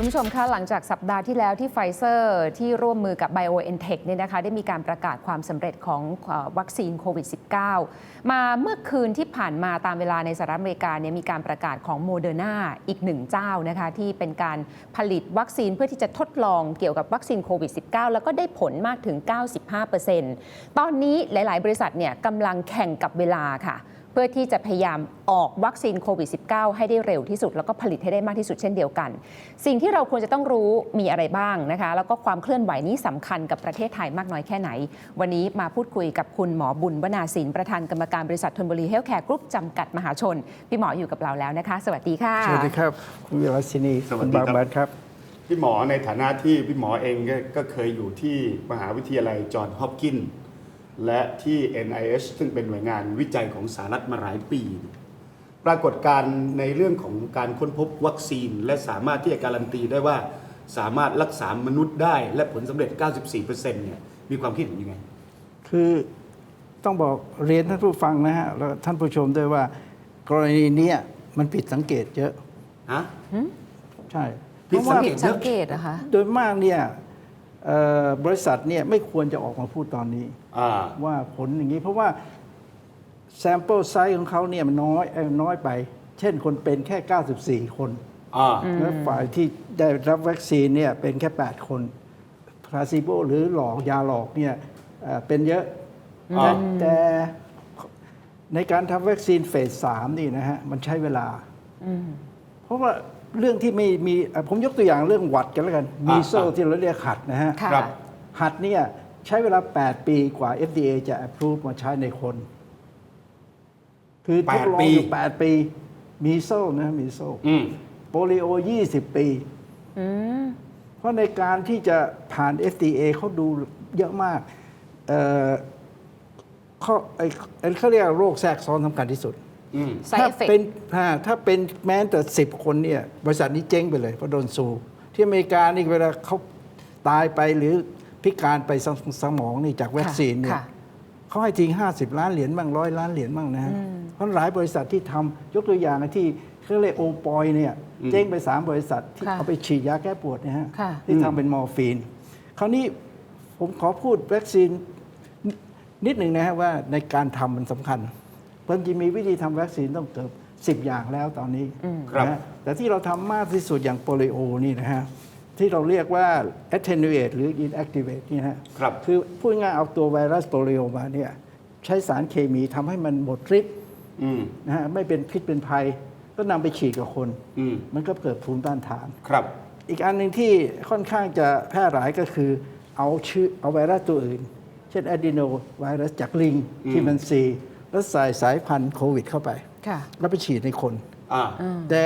คุณผู้ชมคะหลังจากสัปดาห์ที่แล้วที่ไฟเซอร์ที่ร่วมมือกับ BioNTech เนี่ยนะคะได้มีการประกาศความสำเร็จของวัคซีนโควิด -19 มาเมื่อคืนที่ผ่านมาตามเวลาในสหรัฐอเมริกาเนี่ยมีการประกาศของโมเดอร์นาอีกหนึ่งเจ้านะคะที่เป็นการผลิตวัคซีนเพื่อที่จะทดลองเกี่ยวกับวัคซีนโควิด -19 แล้วก็ได้ผลมากถึง 95%ตอนนี้หลาย ๆ บริษัทเนี่ยกำลังแข่งกับเวลาค่ะ เพื่อที่จะพยายามออกวัคซีนโควิด -19 ให้ได้เร็วที่สุด แล้วก็ผลิตให้ได้มากที่สุดเช่นเดียวกัน สิ่งที่เราควรจะต้องรู้มีอะไรบ้างนะคะ แล้วก็ความเคลื่อนไหวนี้สำคัญกับประเทศไทยมากน้อยแค่ไหน วันนี้มาพูดคุยกับคุณหมอบุญวนาสินประธานกรรมการบริษัทธนบุรีเฮลท์แคร์กรุ๊ปจำกัดมหาชน พี่หมออยู่กับเราแล้วนะคะ สวัสดีค่ะ สวัสดีครับ คุณวิรัชินีสวัคุสณดีบางครับบันครับ พี่หมอในฐานะที่พี่หมอเองก็ก็เคยอยู่ที่มหาวิทยาลัยจอห์นฮอปกินส์ และที่ NIH ซึ่งเป็นหน่วยงานวิจัยของสหรัฐมาหลายปี ปรากฏการณ์ในเรื่องของการค้นพบวัคซีน และสามารถที่จะการันตีได้ว่าสามารถรักษามนุษย์ได้ และผลสำเร็จ 94%เนี่ยมีความคิดเห็นยังไง คือต้องบอกเรียนท่านผู้ฟังนะฮะ แล้วท่านผู้ชมด้วยว่า กรณีเนี้ยมันผิดสังเกตเยอะ ฮะ ใช่ผิดเพราะว่าสังเกผิตดสังเกตนะคะ โดยมากเนี่ยเอ่อ บริษัทเนี่ยไม่ควรจะออกมาพูดตอนนี้ อ่า ว่าผลอย่างนี้เพราะว่า sample size ของเขาเนี่ยมันน้อยเอ่อน้อยไป เช่นคนเป็นแค่ 94 คน อ่า และฝ่ายที่ได้รับวัคซีนเนี่ยเป็นแค่ 8 คนพลาซิโบหรือหลอกยาหลอกเนี่ยเอ่อเป็นเยอะอ่า แต่ในการทำวัคซีนเฟสสามนี่นะฮะ มันใช้เวลา เพราะว่า เรื่องที่ไม่มีเอ่อผมยกตัวอย่างเรื่องหวัดกันแล้วกันมีโซอ่าที่เราเรียกหัดนะฮะค่ะครับหัดเนี่ยใช้เวลา 8 ปีกว่า FDA จะ approve มาใช้ในคน คือทดลองอยู่ 8 ปี มีโซนะมีโซอืม โปลิโอ 20 ปีเพราะในการที่จะผ่าน FDA เขาดูเยอะมาก เอ่อเขาไอ้ไอ้เขาเรียกว่าโรคแทรกซ้อนสำคัญที่สุด อืม side ถ้า effect เป็นอ่าถ้าเป็นแม้แต่สิบคนเนี่ยบริษัทนี้เจ๊งไปเลยเพราะโดนซูที่อเมริกานี่เวลาเขาตายไปหรือพิการไปสสมองนี่จากวัคซีนเนี่ยค่ะเขาให้ทิ้ง50 ล้านเหรียญบ้างร้อยล้านเหรียญบ้างนะฮะเพราะหลายบริษัทที่ทำยกตัวอย่างที่เขาเรียกโอปอยเนี่ยเจ๊งไป 3 บริษัทที่ค่ะเอาไปฉีดยาแก้ปวดเนะฮะค่ะที่ทำเป็นมอร์ฟีน คราวนี้ผมขอพูดวัคซีนนิดหนึ่งนะฮะว่าในการทำมันสำคัญ ความจริงมีวิธีทำวัคซีนต้องเกือบสิบอย่างแล้วตอนนี้ครับนะฮะแต่ที่เราทำมากที่สุดอย่างโปลิโอนี่นะฮะที่เราเรียกว่า attenuate หรือ inactivate นี่นะฮะครับคือพูดง่ายๆเอาตัวไวรัสโปลิโอมาเนี่ยใช้สารเคมีทำให้มันหมดฤทธิ์อืมนะฮะไม่เป็นพิษเป็นภัย ก็นำไปฉีดกับคนอืมมันก็เกิดภูมิต้านทานครับ อีกอันหนึ่งที่ค่อนข้างจะแพร่หลายก็คือเอาชื่อเอาไวรัสตัวอื่น เช่นอะดีโนไวรัสจากลิงที่มันซี แล้วใส่สายพันธุ์โควิดเข้าไป ค่ะแล้วไปฉีดในคน อ่าแต่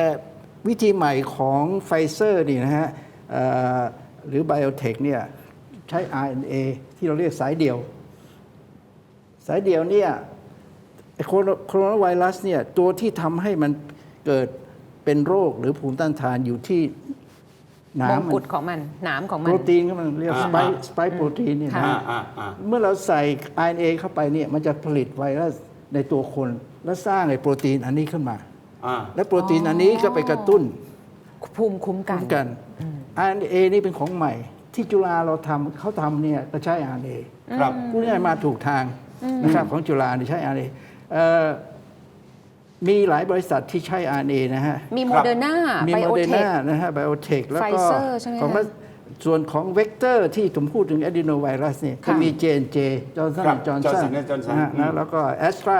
วิธีใหม่ของไฟเซอร์นี่นะฮะเอ่อหรือ Biotech เนี่ยใช้ RNA ที่เราเรียกสายเดียว สายเดียวเนี่ยไอ้โคโรโคโรนาไวรัสเนี่ยตัวที่ทำให้มันเกิดเป็นโรคหรือภูมิต้านทานอยู่ที่มงน้ำมักุฎนของมัน หนามของมัโปน รตีนก็มันเรียกอ่า สไปสไปโปรตีนเนี่ยค่ะนะอ่าอ่าอ่า เมื่อเราใส่ RNA เข้าไปเนี่ยมันจะผลิตไวรัส ในตัวคน แล้วสร้างไอ้โปรตีนอันนี้ขึ้นมา อ่า และโปรตีนอันนี้ก็ไปกระตุ้นภูมิคุ้มกันคุ้มกัน RNA นี่เป็นของใหม่ ที่จุฬาเราทำเขาทำเนี่ยก็ใช้ RNA ครับ พูดง่ายๆมาถูกทางนะครับของจุฬานี่ใช้ RNA เอ่อมีหลายบริษัทที่ใช้ RNA นะฮะ มีโมเดอร์นามีไบโมโอเดอเทร์ค นานะฮะไบโอเทคแล้วก็ Pfizer ใช่ไหมของคะ ส่วนของเวกเตอร์ที่ผมพูดถึง adenovirus เนี่ยก็ค่ะมี J&J จอร์นสันครับจอร์นสัน Johnson Johnson นะฮะอืมนะแล้วก็แอสตรา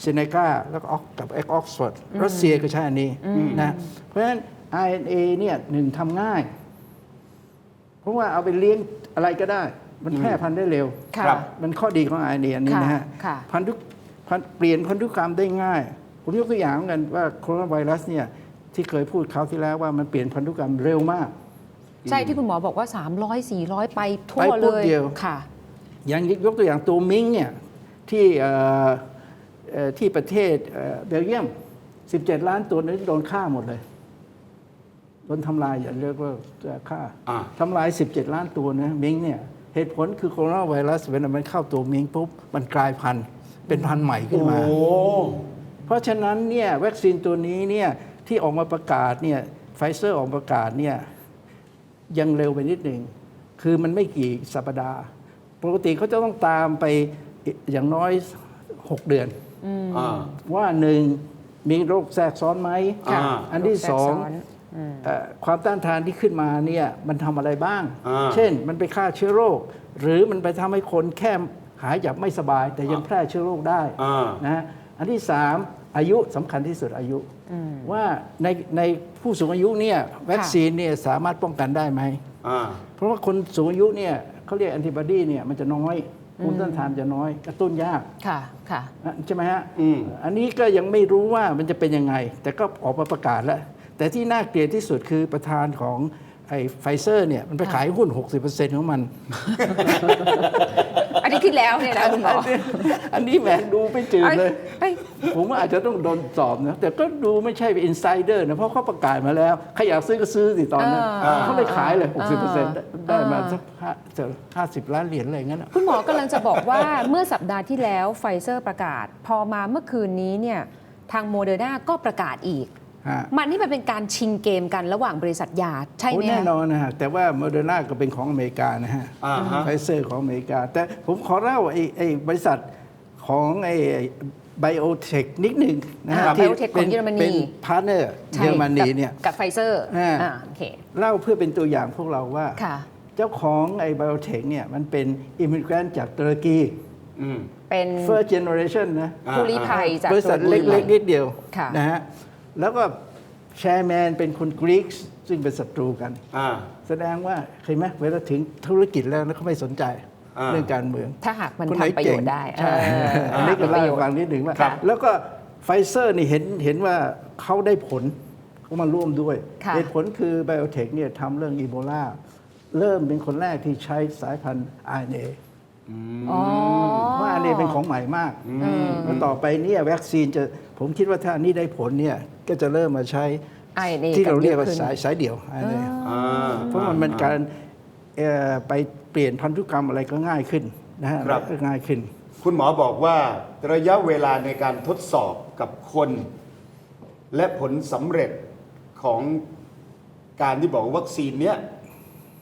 เซเนกาแล้วก็ออกกับเอ็กออกซฟอร์ดรัสเซียก็ใช้อันนี้นะเพราะฉะนั้น RNA เนี่ยหนึ่งทำง่าย เพราะว่าเอาไปเลี้ยงอะไรก็ได้ มันแพร่พันธุ์ได้เร็ว ค่ะครับ มันข้อดีของ RNA อันนี้นะฮะค่ะ พันธุพันเปลี่ยนพันธุกรรมได้ง่าย ผมยกตัวอย่างเหมือนกันว่าโคโรนาไวรัสเนี่ยที่เคยพูดคราวที่แล้วว่ามันเปลี่ยนพันธุกรรมเร็วมาก ใช่ที่คุณหมอบอกว่า 300 400 ไปทั่วไปปุ๊เลบยเดียวค่ะ อย่างยกตัวอย่างตัวมิงเนี่ยที่เอ่อเอ่อที่ประเทศเอ่อเบลเยียม 17 ล้านตัวนั้นโดนฆ่าหมดเลย โดนทำลายอย่าเรียกว่าฆ่าอ่าทำลาย 17 ล้านตัวนะมิงเนี่ยเหตุผลคือโคโรนาไวรัสเวลามันเข้าตัวมิงปุ๊บ มันกลายพันธุ์เป็นพันธุ์ใหม่ขึ้นมาโอ้เพราะฉะนั้นเนี่ยวัคซีนตัวนี้เนี่ยที่ออกมาประกาศเนี่ยไฟเซอร์ออกมาประกาศเนี่ย ยังเร็วไปนิดหนึ่ง คือมันไม่กี่สัปดาห์ ปกติเขาจะต้องตามไปอย่างน้อย 6 เดือนอ่าว่าหนึ่งมีโรคแทรกซ้อนไหมค่ะอันที่โรคแทรกสองซ้อนอืมเอ่อความต้านทานที่ขึ้นมาเนี่ยมันทำอะไรบ้างอ่าเช่นมันไปฆ่าเชื้อโรค หรือมันไปทำให้คนแค่หายจากไม่สบาย แต่ยังแพร่เชื้อโรคได้อ่านะฮะอันที่สามอายุสำคัญที่สุดอายุว่าในใน ผู้สูงอายุเนี่ยวัคซีนเนี่ยสามารถป้องกันได้ไหม อ่า เพราะว่าคนสูงอายุเนี่ยเขาเรียกแอนติบอดีเนี่ยมันจะน้อยภูมิต้านทานจะน้อย กระตุ้นยากค่ะ ค่ะ นะใช่ไหมฮะอืม อันนี้ก็ยังไม่รู้ว่ามันจะเป็นยังไง แต่ก็ออกมาประกาศแล้ว แต่ที่น่าเกลียดที่สุดคือประธานของไอ้ไฟเซอร์เนี่ยมันไปขายหุ้น 60%ของมันอันนี้ ที่แล้วเนี่ยนะคุณหมออันนี้แหมดูไม่จืดเลยเอ้ยผมว่าอาจจะต้องโดนสอบนะ แต่ก็ดูไม่ใช่เป็นอินไซเดอร์นะ เพราะเขาประกาศมาแล้ว ใครอยากซื้อก็ซื้อสิตอนนั้นอ่าเขาเลยขายเลยอ่า60%ได้ได้มาสักห้าสิบล้านเหรียญอะไรอย่างนั้นอะคุณหมอกำลังจะบอกว่าเมื่อสัปดาห์ที่แล้วไฟเซอร์ประกาศ พอมาเมื่อคืนนี้เนี่ยทางโมเดอร์นาก็ประกาศอีกฮะ มันนี่มันเป็นการชิงเกมกันระหว่างบริษัทยาใช่ไหโอ้มแน่คะนอนนะฮะ แต่ว่าโมเดอร์นาก็เป็นของอเมริกานะฮะอ่าฮะไฟเซอร์ของอเมริกา แต่ผมขอเล่าไอ้ไอ้บริษัทของไอ้ไบโอเทคนิดหนึ่งนะฮะอ่า Biotech ของเยอรมนีเป็นพาร์เนอร์ใช่เยอรมนีกับเนี่ยกับไฟเซอร์อ่าอ่าโอเคเล่าเพื่อเป็นตัวอย่างพวกเราว่าค่ะเจ้าของไอ้ไบโอเทคเนี่ยมันเป็นอิมิเกรนจากตุรกีอืมเป็น first generation นะอ่าผู้ลี้ภัยจากบริษัทตุรเล็กๆนิดเดียวค่ะนะฮะ แล้วก็แชร์แมนเป็นคนกรีกซึ่งเป็นศัตรูกัน อ่า แสดงว่าเคยไหมเวลาถึงธุรกิจแล้วนะเขาไม่สนใจอ่า เรื่องการเมือง ถ้าหากมันคนไหนทำประโยชน์ได้เก่งใช่เอออันนี้ก็ปเล่าระโยให้ชน์ฟังนิดหนึ่งว่าครับ แล้วก็ไฟเซอร์นี่เห็นเห็นว่าเขาได้ผลเขามาร่วมด้วย ค่ะ เหตุผลคือไบโอเทคเนี่ยทำเรื่องอีโบลาเริ่มเป็นคนแรกที่ใช้สายพันธุ์ RNA อ๋อ เพราะ RNA เป็นของใหม่มากแล้วต่อไปเนี่ยวัคซีนจะผมคิดว่าถ้าอันนี้ได้ผลเนี่ยก็จะเริ่มมาใช้ RNA ที่เราเรียกว่ากันเยอะขึ้นสายสายเดี่ยว RNA อ่า เพราะมันเป็นการเอ่อไปเปลี่ยนพันธุกรรมอะไรก็ง่ายขึ้นนะฮะครับ ก็ง่ายขึ้น คุณหมอบอกว่าระยะเวลาในการทดสอบกับคน และผลสำเร็จของการที่บอกว่าวัคซีนเนี้ย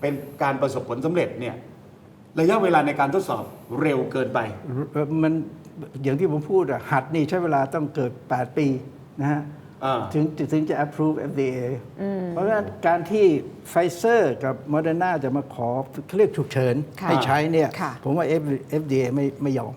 เป็นการประสบผลสำเร็จเนี่ย ระยะเวลาในการทดสอบเร็วเกินไปเอ่อมันอย่างที่ผมพูดอะหัดนี่ใช้เวลาต้องเกิด 8 ปีนะฮะอ่า ถึงถึงจะ approve FDA เพราะฉะนั้นการที่ไฟเซอร์กับ Moderna จะมาขอเขาเรียกฉุกเฉิน ค่ะให้ใช้เนี่ย ค่ะ ผมว่า FDA ไม่ไม่ยอม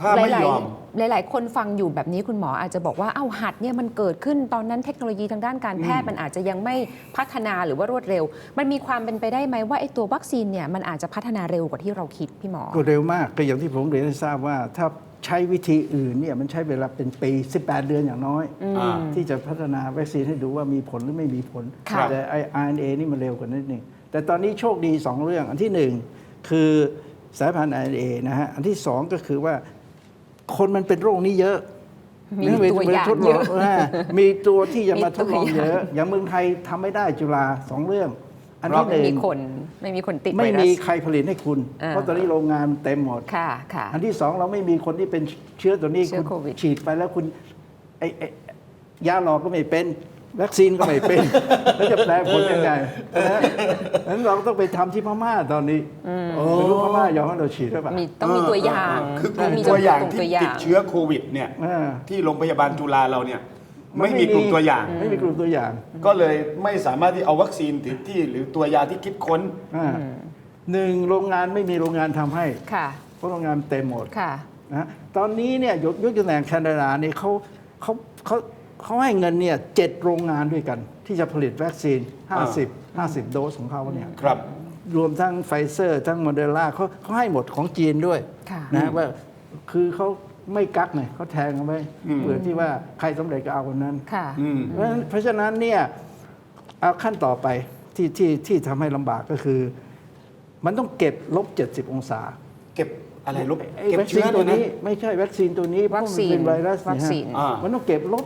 ถ้าไม่ยอม หลาย ๆ หลาย ๆ คนฟังอยู่แบบนี้คุณหมออาจจะบอกว่าเอ้าหัดเนี่ยมันเกิดขึ้นตอนนั้นเทคโนโลยีทางด้านการแพทย์มันอาจจะยังไม่พัฒนาหรือว่ารวดเร็ว มันมีความเป็นไปได้ไหมว่าไอ้ตัววัคซีนเนี่ยมันอาจจะพัฒนาเร็วกว่าที่เราคิดพี่หมอ ก็เร็วมากก็อย่างที่ผมเรียนให้ทราบว่า ถ้าใช้วิธีอื่นเนี่ยมันใช้เวลาเป็นปี 18 เดือนอย่างน้อย อ่า ที่จะพัฒนาวัคซีนให้ดูว่ามีผลหรือไม่มีผล ค่ะ แต่ไอ RNA นี่มันเร็วกว่านิดหนึ่งแต่ตอนนี้โชคดี 2 เรื่อง อันที่หนึ่งคือสายพันธุ์ RNA นะฮะ อันที่สองก็คือว่า คนมันเป็นโรคนี้เยอะมีนะตัวอย่างทดลเยอะามีตัวที่จะมามีทตัวดลองอย่างเยอะ อย่างเมืองไทยทำไม่ได้จุฬาสองเรื่อง อันที่หไม่นึ่งมีคนไม่มีคนติดไม่ไวรัมีสใครผลิตให้คุณอ่าเพราะตอนนี้โรงงานเต็มหมดค่ะค่ะอันที่สองเราไม่มีคนที่เป็นเชื้อตัวนี้เชื้อณโควิดฉีดไปแล้วคุณไอ้ไอ้ยาหลอกก็ไม่เป็น วัคซีนก็ไม่เป็นแล้วจะแปลผลยังไงนะนั้นเราต้องไปทำที่พม่าตอนนี้ไม่รู้พม่ายอมให้เราฉีดหรือเปล่ามีต้องมีตัวอย่างคือกต้ลุ่งมมีตัวอย่างกลุ่มที่ตัวอย่าติดงเชื้อโควิดเนี่ยอ่าที่โรงพยาบาลจุฬาเราเนี่ยไม่มีกลุ่มตัวอย่าง ไม่มีกลุ่มตัวอย่าง ก็เลยไม่สามารถที่เอาวัคซีนที่ที่หรือตัวยาที่คิดค้นอ่าหนึ่งโรงงานไม่มีโรงงานทำให้ค่ะเพราะโรงงานเต็มหมดค่ะนะตอนนี้เนี่ยยกยกตัวอย่างแคนาดาเนี่ยเขาเขาเขา เขาให้เงินเนี่ยเจ็ดโรงงานด้วยกัน ที่จะผลิตวัคซีน 50 50 โดสของเขาเนี่ยครับ รวมทั้งไฟเซอร์ ทั้งโมเดอร์นาเขาเขาให้หมดของจีนด้วยค่ะนะว่าคือเขาไม่กักไงเขาแทงเอาไว้เผื่อที่ว่าใครสำเร็จก็เอาคนนั้น ค่ะ อืม เพราะฉะนั้นเพราะฉะนั้นเนี่ยเอาขั้นต่อไปที่ที่ที่ทำให้ลำบากก็คือ มันต้องเก็บลบ 70 องศา เก็บ อะไรลบไอ้เก็บวัคซีเชื้นอตัตัววนี้นี้ ไม่ใช่วัคซีนตัวนี้เพวัราะคมันซีนเป็นไวรัสวัเนี่ยคซีนฮะอ่ามัมันต้องเก็บลบ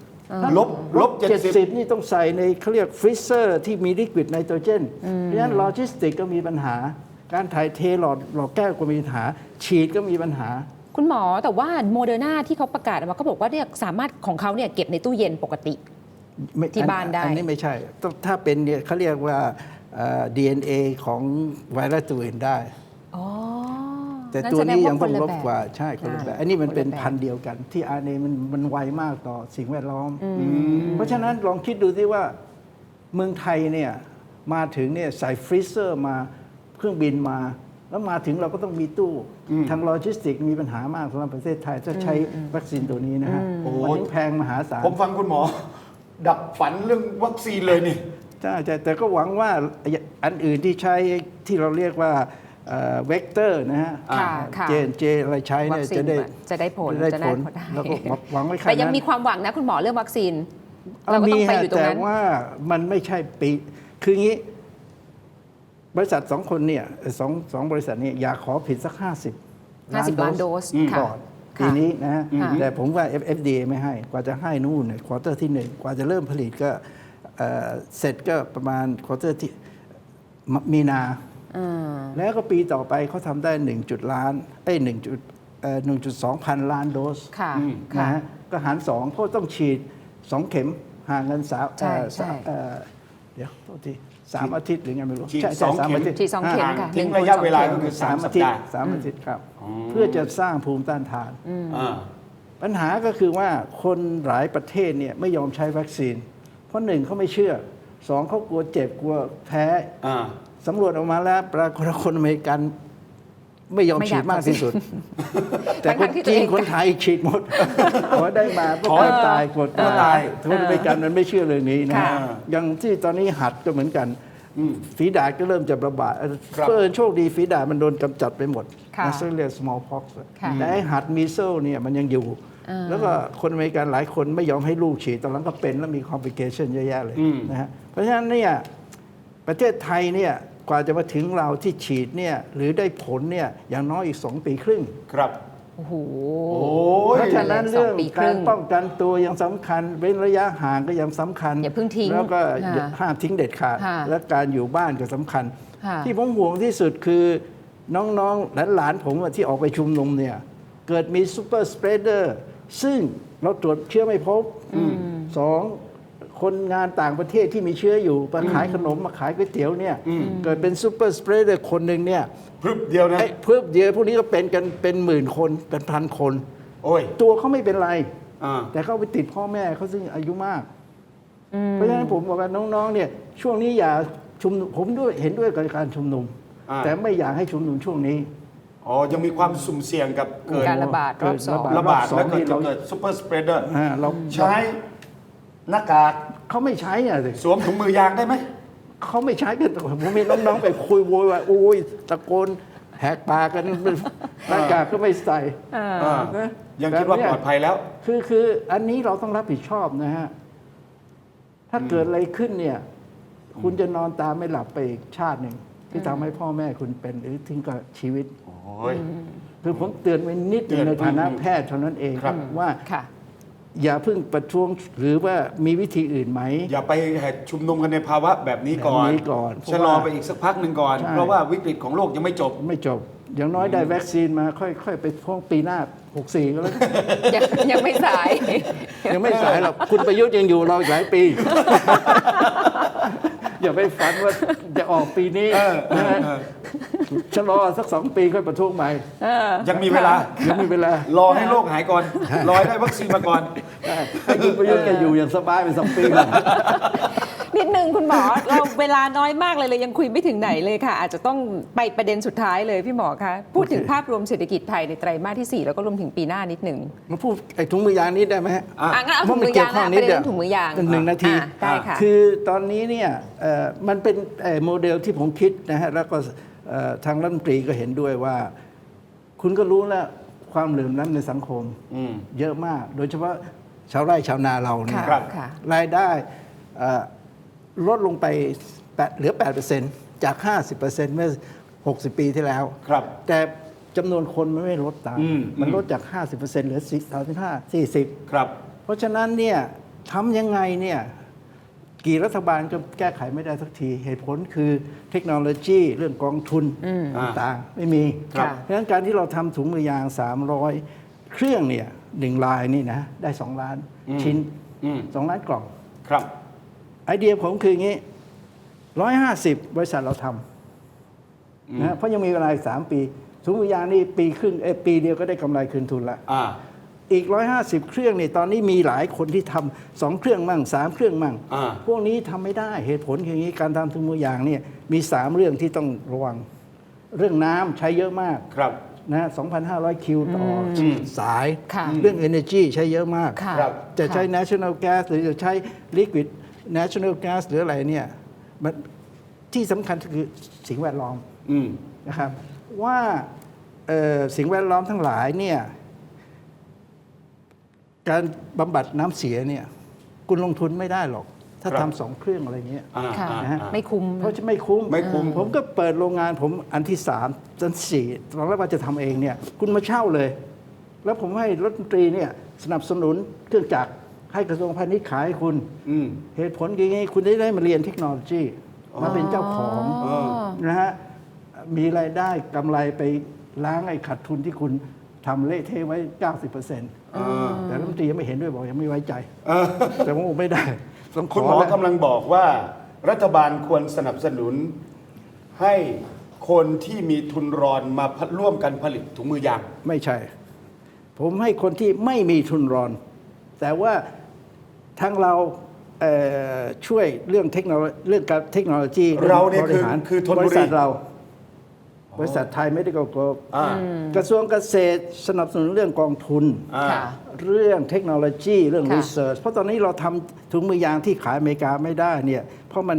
70ลบลบเจ็ดสิบ70นี่ต้องใส่ในเขาเรียกฟรีเซอร์ที่มีลิควิดไนโตรเจน เพราะฉะนั้นโลจิสติกก็มีปัญหา การถ่ายเทหลอดหลอดแก้วก็มีปัญหา ฉีดก็มีปัญหา คุณหมอแต่ว่าโมเดอร์นาที่เขาประกาศออกมาเขาบอกว่าเนี่ยสามารถของเขาเนี่ยเก็บในตู้เย็นปกติไม่ที่บ้านได้ อันนี้ไม่ใช่ต้องถ้าเป็นเนี่ยเขาเรียกว่าเอ่อ DNA ของไวรัสตัวอื่นได้อ๋อ แต่นั่นตัวแสดนี้ยังคต้องละลบแบบกว่าใช่คนละแบบอ่าอันนี้มันเป็นคนละแบบพันธุ์เดียวกัน ที่ RNA มันมันไวมากต่อสิ่งแวดล้อม เพราะฉะนั้นลองคิดดูที่ว่าเมืองไทยเนี่ยมาถึงเนี่ยใส่ฟรีเซอร์มาเครื่องบินมา แล้วมาถึงเราก็ต้องมีตู้ทางโลจิสติกมีปัญหามากสำหรับประเทศไทยถ้าใช้วัคซีนตัวนี้นะฮะโอ้โหมันถึงแพงมหาศาลผมฟังคุณหมอ ดับฝันเรื่องวัคซีนเลยนี่ใช่แต่แต่ก็หวังว่าอันอื่นที่ใช้ที่เราเรียกว่า เวกเตอร์นะฮะค่ะค่ะเจนเจอะไรใช้วัเนี่ยคซีจะนได้จะได้ผลจะได้จะผลได้แล้วก็หวังไว้แค่แต่ยังนั้นมีความหวังนะคุณหมอเรื่องวัคซีนเราก็มีต้องไปฮะอยู่ตรงแต่นั้นว่ามันไม่ใช่ปี คืองี้ บริษัทสองคนเนี่ยสองสองบริษัทเนี่ยอยากขอผิดสัก50 50ล้านโดสค่ะก่อนค่ะปีนี้นะฮะค่ะแต่ผมว่า FDA ไม่ให้ กว่าจะให้นู่นเนี่ยควอเตอร์ที่หนึ่งกว่าจะเริ่มผลิตก็เอ่อเสร็จก็ประมาณควอเตอร์ที่มมีนาอ่า แล้วก็ปีต่อไปเขาทำได้1จุดล้านเอ้ย1จุดเอ่อ1.2พันล้านโดสค่ะอืมค่ะนะฮะก็หารสองเพราะต้องฉีดสองเข็มห่างกันสามใช่เอ่อใช่สามเอ่อเดี๋ยวโทษทีสามอาทิตย์หรือไงไม่รู้ฉีดใช่สใช่องสามเข็มอาทิตย์ฉีดสองเข็มค่ะทิ้งหนึ่งระยะคนเวลาสองก็คือสาสามมอาสัปทิตดาย์ห์สามอาทิตย์ครับ เพื่อจะสร้างภูมิต้านทานอ่าปัญหาก็คือว่าคนหลายประเทศเนี่ยไม่ยอมใช้วัคซีน เพราะหนึ่งเขาไม่เชื่อสองเขากลัวเจ็บกลัวแพ้อ่า สำรวจออกมาแล้ว ปรากฏว่าคนอเมริกันไม่ยอมไม่อฉียากดมากที่สุด แต่คทั้นงๆที่ตัวจีเอนงคนไทยฉีดหมดขอได้มาก็ขอกลัวตายกลัวกลัวตายคนอเมริกันมันไม่เชื่อเรื่องนี้นะค่ะอย่างที่ตอนนี้หัดก็เหมือนกันฝีดาษก็เริ่มจะระบาดเออครับเพื่อโชคดีฝีดาษมันโดนกำจัดไปหมดค่ะนะซึ่งเรียก smallpox ค่ะแต่ไอ้หัดมีเซลเนี่ยมันยังอยู่ แล้วก็คนอเมริกันหลายคนไม่ยอมให้ลูกฉีดตอนหลังก็เป็นแล้วมี complication เยอะแยะเลยอืมนะฮะเพราะฉะนั้นเนี่ยประเทศไทยเนี่ย กว่าจะมาถึงเราที่ฉีดเนี่ยหรือได้ผลเนี่ยอย่างน้อยอีก 2 ปีครึ่ง ครับ โอ้โห โอ้ย เพราะฉะนั้นสองเรื่องปีครึ่กาง รป้องกันตัวยังสำคัญเว้นระยะห่างก็ยังสำคัญอย่าเพิ่งทิ้งแล้วก็ค่ะอย่าห้ามทิ้งเด็ดขาด ค่ะและการอยู่บ้านก็สำคัญ ค่ะ ที่ผมห่วงที่สุดคือน้องๆหลานๆผมอะที่ออกไปชุมนุมเนี่ยเกิดมีซูเปอร์สเปรเดอร์ซึ่งเราตรวจเชื้อไม่พบสอง คนงานต่างประเทศที่มีเชื้ออยู่มาขายขนมมาขายก๋วยเตี๋ยวเนี่ยเกิดเป็นซูเปอร์สเปรเดอร์คนหนึ่งเนี่ยพรึบเดียวนะไอ้เพิ่มเดียวพวกนี้ก็เป็นกันเป็นหมื่นคนเป็นพันคน โอ้ย ตัวเขาไม่เป็นไรอ่าแต่เขาไปติดพ่อแม่เขาซึ่งอายุมาก เพราะฉะนั้นผมบอกว่าน้องๆเนี่ยช่วงนี้อย่าชุมนุมผมด้วยเห็นด้วยกับการชุมนุมอ่าแต่ไม่อยากให้ชุมนุมช่วงนี้อ๋อ ยังมีความสุ่มเสี่ยงกับเกิดการระบาดรอบสองเกิดระบาดสอและงเกิดนี่เราเกิดซูเปอร์สเปรดเดอร์อ่าเราใช้หน้ากาก เขาไม่ใช้อะสิสวมถุงมือยางได้ไหมเขาไม่ใช้กันผมมีน้องๆไปคุยโวยว่าโอ้ยตะโกนแหกปากกันหน้ากากก็ไม่ใส่อ่านะยังคิดว่าแบบเนี้ปลอดภัยแล้ว คือคืออันนี้เราต้องรับผิดชอบนะฮะ ถ้าเกิดอะไรขึ้นเนี่ย คุณจะนอนตาไม่หลับไปอีกชาติหนึ่งที่ทำให้พ่อแม่คุณเป็นหรือถึงกับชีวิตโอ้ยคือผมเตือนไว้นิดหนึงเตือนในฐานะอืมแพทย์เท่านั้นเองครับว่าค่ะ อย่าเพิ่งประท้วงหรือว่ามีวิธีอื่นไหม อย่าไปแหกชุมนุมกันในภาวะแบบนี้ก่อนแบบนี้ก่อนเพราะชะลอว่าไปอีกสักพักหนึ่งก่อน ใช่ เพราะว่าวิกฤตของโลกยังไม่จบ ไม่จบ อย่างน้อยได้วัคซีนมาค่อยค่อยไปพ่วงปีหน้า 64 ก็แล้วกัน ยังยังไม่สาย ยังไม่สายหรอก คุณประยุทธ์ยังอยู่เราอีกหลายปี อย่าไปฝันว่าจะออกปีนี้นะฮะ ชะลอสักสองปีค่อยประท้วงใหม่ยังมีเวลา ยังมีเวลา รอให้โลกหายก่อน รอให้ได้วัคซีนมาก่อนให้คุณประยุทธ์แกอยู่อย่างสบายไปสองปีก่อน นิดนึงคุณหมอ เราเวลาน้อยมากเลยเลยยังคุยไม่ถึงไหนเลยค่ะ อาจจะต้องไปประเด็นสุดท้ายเลยพี่หมอคะพูดถึงโอเคภาพรวมเศรษฐกิจไทยในไตรมาสที่ 4 แล้วก็รวมถึงปีหน้านิดหนึ่งมาพูดไอ้ถุงมือยางนี้ได้ไหมฮะ อะ อะงั้นเอาเพถุราะงมันมือเกี่ยายงวข้องนะนิปดระเดีเด็ยวนถุงมือยางหนึ่งนาที อะได้ค่ะ คือตอนนี้เนี่ยเอ่อมันเป็นเอ่อโมเดลที่ผมคิดนะฮะแล้วก็เอ่อ ทางรัฐมนตรีก็เห็นด้วยว่า คุณก็รู้แล้วความเหลื่อมล้ำในสังคมอืมเยอะมาก โดยเฉพาะชาวไร่ชาวนาเราเนี่ยค่ะครับค่ะรายได้เอ่อลดลงไปแปดเหลือ 8%จาก 50%เมื่อ 60 ปีที่แล้วครับ แต่จำนวนคนมันไม่ลดตามอืมมันลดจาก 50%เหลือ 35 40 ครับ เพราะฉะนั้นเนี่ยทำยังไงเนี่ย กี่รัฐบาลก็แก้ไขไม่ได้สักที เหตุผลคือเทคโนโลยีเรื่องกองทุนต่างๆ ไม่มีครับเพราะฉะนั้นการที่เราทำถุงมือยาง 300 เครื่องเนี่ยหนึ่งลายนี่นะ ได้ 2 ล้านอืมชิ้น อืม2 ล้านกล่อง ครับ ไอเดียผมคืออย่างนี้ร้อยห้าสิบบริษัทเราทำนะฮะเพราะยังมีเวลาอีกสามปีถุงมือยางนี่ปีครึ่งเอยปีเดียวก็ได้กำไรคืนทุนละ อ่า อีก 150 เครื่องนี่ตอนนี้มีหลายคนที่ทำสองเครื่องมั่งสามเครื่องมั่ง อ่า พวกนี้ทำไม่ได้เหตุผลอย่างนี้การทำถุงมือยางเนี่ยมีสามเรื่องที่ต้องระวัง เรื่องน้ำใช้เยอะมากครับ นะ2,500 คิวต่ออสาย ค่ะเรื่อง Energy ใช้เยอะมาก ค่ะครับ จะใช้ค่ National Gas หรือจะใช้ Liquid National Gas หรืออะไรเนี่ยมันที่สำคัญคือสิ่งแวดล้อมอืม นะครับว่าเอ่อสิ่งแวดล้อมทั้งหลายเนี่ย การบำบัดน้ำเสียเนี่ยคุณลงทุนไม่ได้หรอก ถ้าครับ ทำสองเครื่องอะไรเงี้ย อ่าค่ะ อ่านะฮะอ่า ไม่คุ้ม เพราะจะไม่คุ้มไม่คุ้ม ผมก็เปิดโรงงานผมอันที่สามจนสี่ตอนแรกว่าจะทำเองเนี่ย คุณมาเช่าเลย แล้วผมให้รัฐมนตรีเนี่ยสนับสนุนเครื่องจักรให้กระทรวงพาณิชย์ขายให้คุณ อืม เหตุผลคือไงคุณได้ได้มาเรียนเทคโนโลยีมาเป็นเจ้าของอ๋อ นะฮะมีรายได้กำไรไปล้างไอ้ขาดทุนที่คุณทำเละเทะไว้ 90%อ่า แต่รัฐมนตรียังไม่เห็นด้วยบอกยังไม่ไว้ใจเออแต่ว่าไม่ได้ต้องขคุณอหมอแล้วกำลังบอกว่า รัฐบาลควรสนับสนุนให้คนที่มีทุนรอนมาพัดร่วมกันผลิตถุงมือยางไม่ใช่ ผมให้คนที่ไม่มีทุนรอน แต่ว่าทั้งเราเอ่อช่วยเรื่องเทคโนโลยีเรื่องการเทคโนโลยีเราเนี่ยบริหารคือคือธนบุรีบริษัทเรา บริษัทไทยไม่ได้กกอ่ากระทรวงเกษตรสนับสนุนเรื่องกองทุนอ่าค่ะ เรื่องเทคโนโลยีเรื่องค่ะ รีเสิร์ชเพราะตอนนี้เราทำถุงมือยางที่ขายอเมริกาไม่ได้เนี่ยเพราะมัน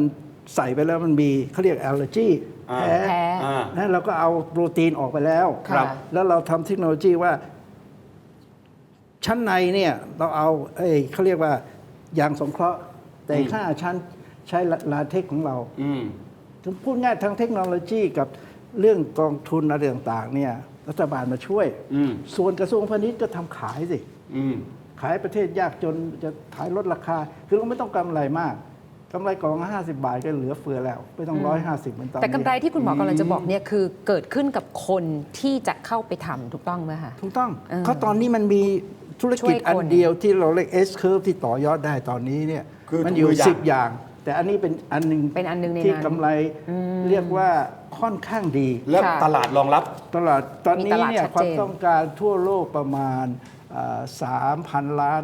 ใส่ไปแล้วมันมีเขาเรียกแอลเลอร์จีอ่า แพ้แพ้ อ่า นะเราก็เอาโปรตีนออกไปแล้วครับแล้วเราทำเทคโนโลยีว่า ชั้นในเนี่ยเราเอาเอ้ยเขาเรียกว่ายางสงเคราะห์ แต่อีกอืมห้าชั้นใช้ลาเทคของเรา อืม ถึงพูดง่ายทางเทคโนโลยีกับ เรื่องกองทุนอะไรต่างๆเนี่ยรัฐบาลมาช่วย อืมส่วนกระทรวงพาณิชย์ก็ทำขายสิ อืม ขายประเทศยากจนจะขายลดราคา คือเราไม่ต้องกำไรมากกำไรกล่องละ50 บาทก็เหลือเฟือแล้ว ไม่ต้องร้อยห้าสิบเหมือนตอนแต่นี้กำไรที่คุณหมอกำลังจะบอกเนี่ยคือเกิดขึ้นกับคนที่จะเข้าไปทำถูกต้องไหมคะ ถูกต้องเออเพราะตอนนี้มันมีธุรกิจช่วยคน อันเดียวที่เราเรียก S curve ที่ต่อยอดได้ตอนนี้เนี่ยคือมันอยู่ ถุงมือยางสิบอย่าง แต่อันนี้เป็นอันหนึ่งเป็นอันหนึ่งในที่นั้นกำไรเรียกว่าค่อนข้างดี และค่ะตลาดรองรับ ตลาดตอนมีนี้ตลาดเนี่ยชัดควาเจมนต้องการทั่วโลกประมาณสามพันล้าน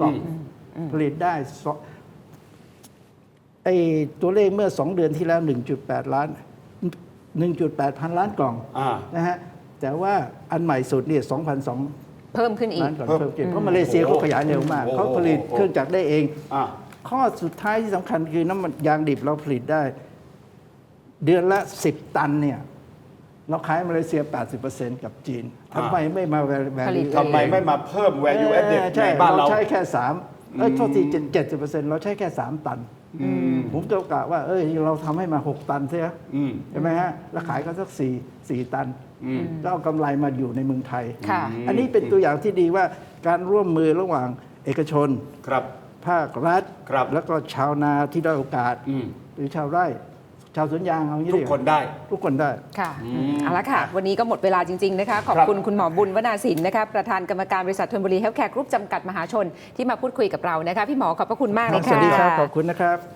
กล่องผลิตได้สองไอ้ตัวเลขเมื่อ 2 เดือนที่แล้ว 1.8 ล้าน 1.8 พันล้านกล่องอ่า นะฮะแต่ว่าอันใหม่สุดเนี่ย2,200เพิ่มขึ้นอีกล้านกล่องเพิ่มเพิ่มขึ้นเพราะมาเลเซียเขาขยายเร็วมาก โอ้โหเขาผลิตโอ้โหเครื่องจักรได้เอง อ่า ข้อสุดท้ายที่สำคัญคือน้ำมันยางดิบเราผลิตได้ เดือนละ 10 ตันเนี่ย เราขายมาเลเซีย 80%กับจีนทำไมไม่มาแวร์แวผลิต ทำไมไม่มาเพิ่ม value added ใช่ในบ้านเราใช้แค่สามเอ้ยโทษทีเจ็ดสิบเปอร์เซ็นต์เราใช้แค่สามตันผมจะกะว่า เอ้ยเราทำให้มาหกตันเสียอืม ใช่ไหมฮะ แล้วขายก็สักสี่สี่ตันอืมก็เอากำไรมาอยู่ในเมืองไทย ค่ะ อันนี้เป็นตัวอย่างที่ดีว่าการร่วมมือระหว่างเอกชน ครับ ภาครัฐ ครับ แล้วก็ชาวนาที่ได้อยโอกาส อืมหรือชาวไร่ ชาวสวนยางเอางี้ทุกคนได้ ทุกคนได้ ค่ะเอาละค่ะ วันนี้ก็หมดเวลาจริง ๆ นะคะ ขอบคุณคุณหมอบุญวนาสินนะคะ ประธานกรรมการบริษัทธนบุรีเฮลท์แคร์กรุ๊ปจำกัดมหาชนที่มาพูดคุยกับเรานะคะ พี่หมอขอบพระคุณมากเลยสค่ะวัสดีครับ ขอบคุณนะครับ